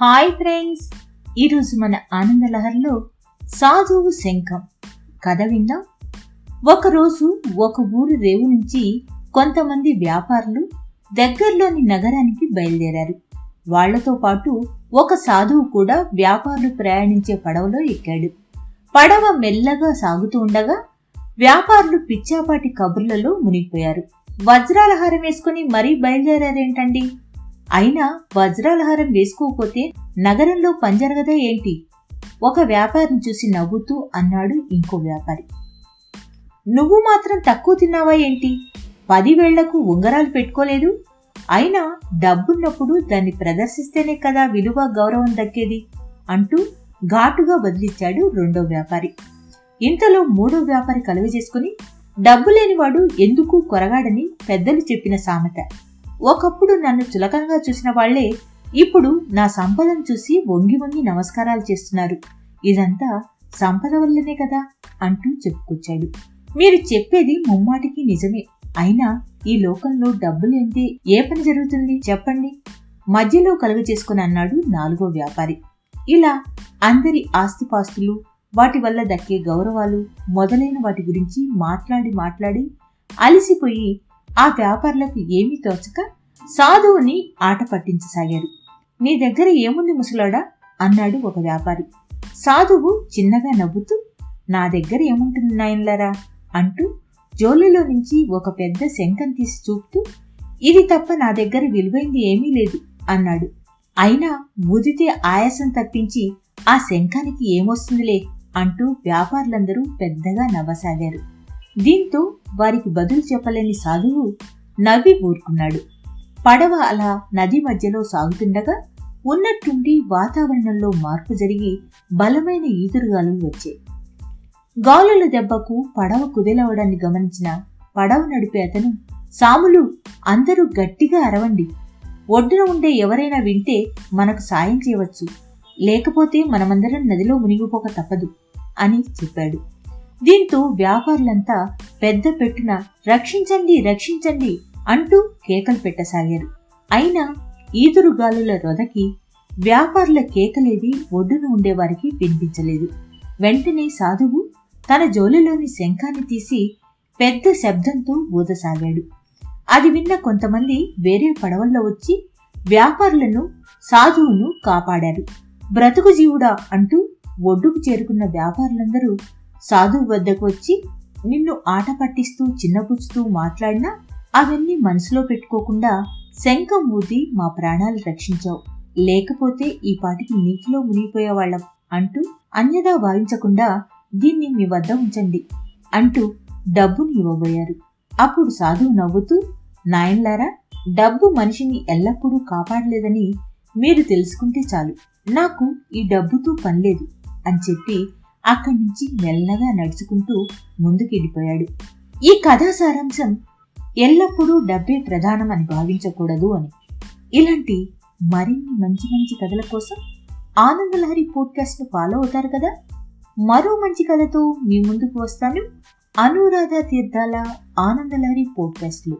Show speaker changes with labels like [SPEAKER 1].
[SPEAKER 1] Hi friends. ఈరోజు మన ఆనందలహర్లో సాధువు శంఖం. కథ విందాం. ఒకరోజు ఒక ఊరు రేవు నుంచి కొంతమంది వ్యాపారులు దగ్గరలోని నగరానికి బయలుదేరారు. వాళ్ళతో పాటు ఒక సాధువు కూడా వ్యాపారులు ప్రయాణించే పడవలో ఎక్కాడు. పడవ మెల్లగా సాగుతూ ఉండగా వ్యాపారులు పిచ్చాపాటి కబుర్లలో మునిగిపోయారు. వజ్రాల హారం వేసుకుని మరీ బయలుదేరారేంటండి? అయినా వజ్రాలహారం వేసుకోకపోతే నగరంలో పంజరగదా ఏంటి? ఒక వ్యాపారిని చూసి నవ్వుతూ అన్నాడు ఇంకో వ్యాపారి. నువ్వు మాత్రం తక్కువ తిన్నావా ఏంటి? పదివేళ్ళకు ఉంగరాలు పెట్టుకోలేదు? అయినా డబ్బున్నప్పుడు దాన్ని ప్రదర్శిస్తేనే కదా విలువ గౌరవం దక్కేది? అంటూ ఘాటుగా బదిలిచ్చాడు రెండో వ్యాపారి. ఇంతలో మూడో వ్యాపారి కలుగజేసుకుని డబ్బు లేనివాడు ఎందుకు కొరగాడని పెద్దలు చెప్పిన సామెత. ఒకప్పుడు నన్ను చులకనగా చూసిన వాళ్ళే ఇప్పుడు నా సంపదను చూసి వంగి వంగి నమస్కారాలు చేస్తున్నారు. ఇదంతా సంపద వల్లనే కదా అంటూ చెప్పుకొచ్చాడు. మీరు చెప్పేది ముమ్మాటికి నిజమే. అయినా ఈ లోకంలో డబ్బు లేనిదే ఏ పని జరుగుతుంది చెప్పండి. మధ్యలో కలుగ చేసుకుని అన్నాడు నాలుగో వ్యాపారి. ఇలా అందరి ఆస్తిపాస్తులు వాటి వల్ల దక్కే గౌరవాలు మొదలైన వాటి గురించి మాట్లాడి మాట్లాడి అలసిపోయి ఆ వ్యాపారులకు ఏమీ తోచక సాధువుని ఆట పట్టించసాగారు నీ దగ్గర ఏముంది ముసలాడా అన్నాడు ఒక వ్యాపారి. సాధువు చిన్నగా నవ్వుతూ నా దగ్గర ఏముంటుంది నాయన్లరా అంటూ జోలులో నుంచి ఒక పెద్ద శంఖం తీసి చూపుతూ ఇది తప్ప నా దగ్గర విలువైంది ఏమీ లేదు అన్నాడు. అయినా ఊదితే ఆయాసం తప్పించి ఆ శంఖానికి ఏమొస్తుందిలే అంటూ వ్యాపారులందరూ పెద్దగా నవ్వసాగారు. దీంతో వారికి బదులు చెప్పలేని సాధువు నవ్వి ఊరుకున్నాడు. పడవ అలా నది మధ్యలో సాగుతుండగా ఉన్నట్టుండి వాతావరణంలో మార్పు జరిగి బలమైన ఈదురుగాలు వచ్చాయి గాలుల దెబ్బకు పడవ కుదేలవడాన్ని గమనించిన పడవ నడిపే అతను సాములు అందరూ గట్టిగా అరవండి. ఒడ్డున ఉండే ఎవరైనా వింటే మనకు సాయం చేయవచ్చు. లేకపోతే మనమందరం నదిలో మునిగిపోక తప్పదు అని చెప్పాడు. దీంతో వ్యాపారులంతా పెద్ద పెట్టున రక్షించండి రక్షించండి అంటూ కేకలు పెట్టసాగారు. అయినా ఈదురు గాలుల రొదకి వ్యాపారుల కేకలేవి ఒడ్డున ఉండేవారికి వినిపించలేదు. వెంటనే సాధువు తన జోలిలోని శంఖాన్ని తీసి పెద్ద శబ్దంతో ఊదసాగాడు. అది విన్న కొంతమంది వేరే పడవల్లో వచ్చి వ్యాపారులను సాధువును కాపాడారు. బ్రతుకు జీవుడా అంటూ ఒడ్డుకు చేరుకున్న వ్యాపారులందరూ సాధువు వద్దకు వచ్చి నిన్ను ఆట పట్టిస్తూ చిన్నపుచ్చుతూ మాట్లాడినా అవన్నీ మనసులో పెట్టుకోకుండా శంఖం ఊది మా ప్రాణాలు రక్షించావు. లేకపోతే ఈ పాటికి నీటిలో మునిగిపోయేవాళ్ళం అంటూ అన్యదా భావించకుండా దీన్ని మీ వద్ద ఉంచండి అంటూ డబ్బుని ఇవ్వబోయారు. అప్పుడు సాధువు నవ్వుతూ నాయన్లారా డబ్బు మనిషిని ఎల్లప్పుడూ కాపాడలేదని మీరు తెలుసుకుంటే చాలు. నాకు ఈ డబ్బుతో పనిలేదు అని చెప్పి అక్కడి నుంచి మెల్లగా నడుచుకుంటూ ముందుకెళ్ళిపోయాడు. ఈ కథా సారాంశం ఎల్లప్పుడూ డబ్బే ప్రధానం అని భావించకూడదు అని. ఇలాంటి మరిన్ని మంచి మంచి కథల కోసం ఆనందలహరి పోడ్కాస్ట్ ఫాలో అవుతారు కదా? మరో మంచి కథతో మీ ముందుకు వస్తాను. అనురాధ తీర్థాల ఆనందలహరి పోడ్కాస్ట్లో.